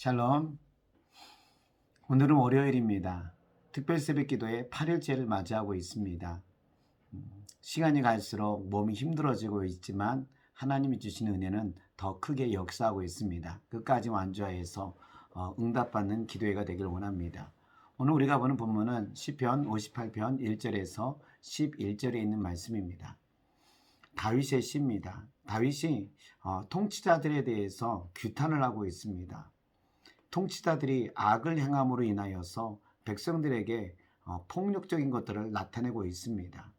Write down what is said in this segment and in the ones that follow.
샬롬. 오늘은 월요일입니다. 특별 새벽 기도의 8일째를 맞이하고 있습니다. 음, 시간이 갈수록 몸이 힘들어지고 있지만 하나님이 주신 은혜는 더 크게 역사하고 있습니다. 끝까지 완주하여서 어, 응답받는 기도회가 되길 원합니다. 오늘 우리가 보는 본문은 시편 58편 1절에서 11절에 있는 말씀입니다. 다윗의 시입니다. 다윗이 어, 통치자들에 대해서 규탄을 하고 있습니다. 통치자들이 악을 행함으로 인하여서 백성들에게 어, 폭력적인 것들을 나타내고 있습니다.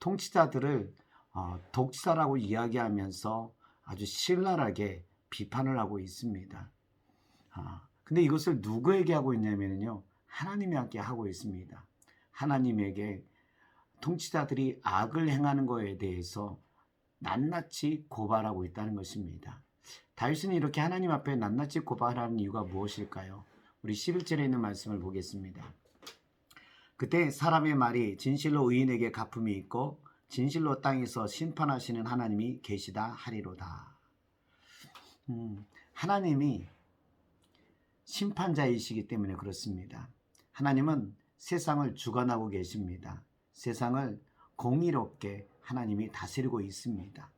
통치자들을 어, 독사라고 이야기하면서 아주 신랄하게 비판을 하고 있습니다. 아, 근데 이것을 누구에게 하고 있냐면요. 하나님에게 하고 있습니다. 하나님에게 통치자들이 악을 행하는 것에 대해서 낱낱이 고발하고 있다는 것입니다. 다윗은 이렇게 하나님 앞에 낱낱이 고발하는 이유가 무엇일까요? 우리 11절에 있는 말씀을 보겠습니다. 그때 사람의 말이 진실로 의인에게 갚음이 있고 진실로 땅에서 심판하시는 하나님이 계시다 하리로다. 음, 하나님이 심판자이시기 때문에 그렇습니다. 하나님은 세상을 주관하고 계십니다. 세상을 공의롭게 하나님이 다스리고 있습니다.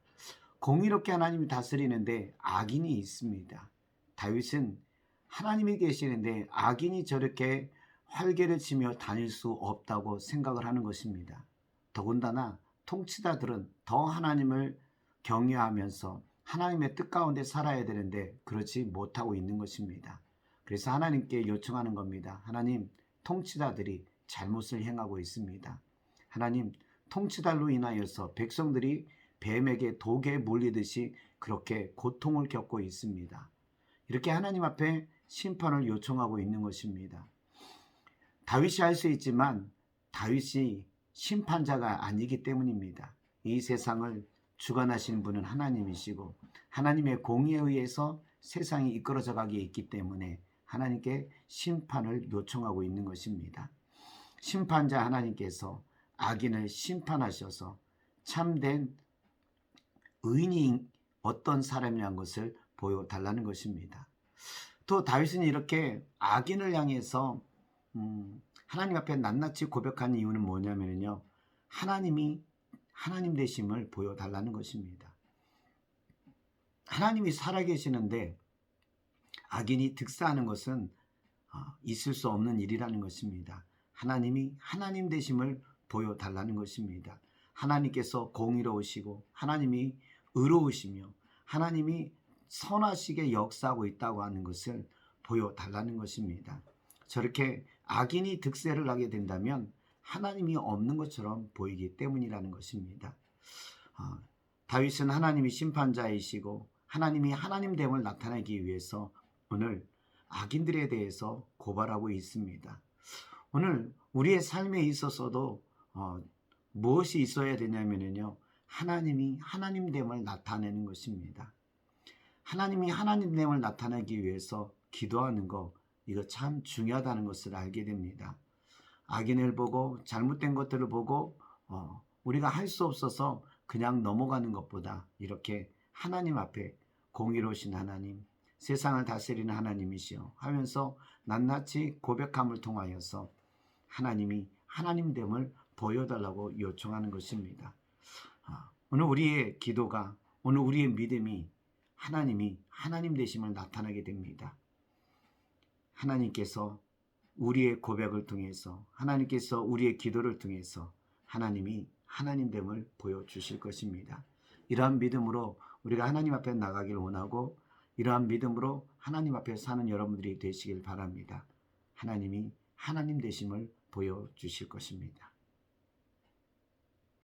공의롭게 하나님이 다스리는데 악인이 있습니다. 다윗은 하나님이 계시는데 악인이 저렇게 활개를 치며 다닐 수 없다고 생각을 하는 것입니다. 더군다나 통치자들은 더 하나님을 경외하면서 하나님의 뜻 가운데 살아야 되는데 그렇지 못하고 있는 것입니다. 그래서 하나님께 요청하는 겁니다. 하나님, 통치자들이 잘못을 행하고 있습니다. 하나님, 통치달로 인하여서 백성들이 뱀에게 독에 물리듯이 그렇게 고통을 겪고 있습니다. 이렇게 하나님 앞에 심판을 요청하고 있는 것입니다. 다윗이 할 수 있지만 다윗이 심판자가 아니기 때문입니다. 이 세상을 주관하시는 분은 하나님이시고 하나님의 공의에 의해서 세상이 이끌어져 가기에 있기 때문에 하나님께 심판을 요청하고 있는 것입니다. 심판자 하나님께서 악인을 심판하셔서 참된 의인이 어떤 사람이라는 것을 보여달라는 것입니다. 또 다윗은 이렇게 악인을 향해서 음, 하나님 앞에 낱낱이 고백한 이유는 뭐냐면요. 하나님이 하나님 되심을 보여달라는 것입니다. 하나님이 살아계시는데 악인이 득사하는 것은 어, 있을 수 없는 일이라는 것입니다. 하나님이 하나님 되심을 보여달라는 것입니다. 하나님께서 공의로우시고 하나님이 의로우시며 하나님이 선하시게 역사하고 있다고 하는 것을 보여달라는 것입니다. 저렇게 악인이 득세를 하게 된다면 하나님이 없는 것처럼 보이기 때문이라는 것입니다. 어, 다윗은 하나님이 심판자이시고 하나님이 하나님됨을 나타내기 위해서 오늘 악인들에 대해서 고발하고 있습니다. 오늘 우리의 삶에 있어서도 어, 무엇이 있어야 되냐면요. 하나님이 하나님됨을 나타내는 것입니다. 하나님이 하나님됨을 나타내기 위해서 기도하는 거 이거 참 중요하다는 것을 알게 됩니다. 악인을 보고 잘못된 것들을 보고 어, 우리가 할 수 없어서 그냥 넘어가는 것보다 이렇게 하나님 앞에 공의로우신 하나님, 세상을 다스리는 하나님이시여 하면서 낱낱이 고백함을 통하여서 하나님이 하나님됨을 보여달라고 요청하는 것입니다. 아, 오늘 우리의 기도가 오늘 우리의 믿음이 하나님이 하나님 되심을 나타나게 됩니다. 하나님께서 우리의 고백을 통해서 하나님께서 우리의 기도를 통해서 하나님이 하나님 됨을 보여주실 것입니다. 이러한 믿음으로 우리가 하나님 앞에 나가길 원하고 이러한 믿음으로 하나님 앞에 사는 여러분들이 되시길 바랍니다. 하나님이 하나님 되심을 보여주실 것입니다.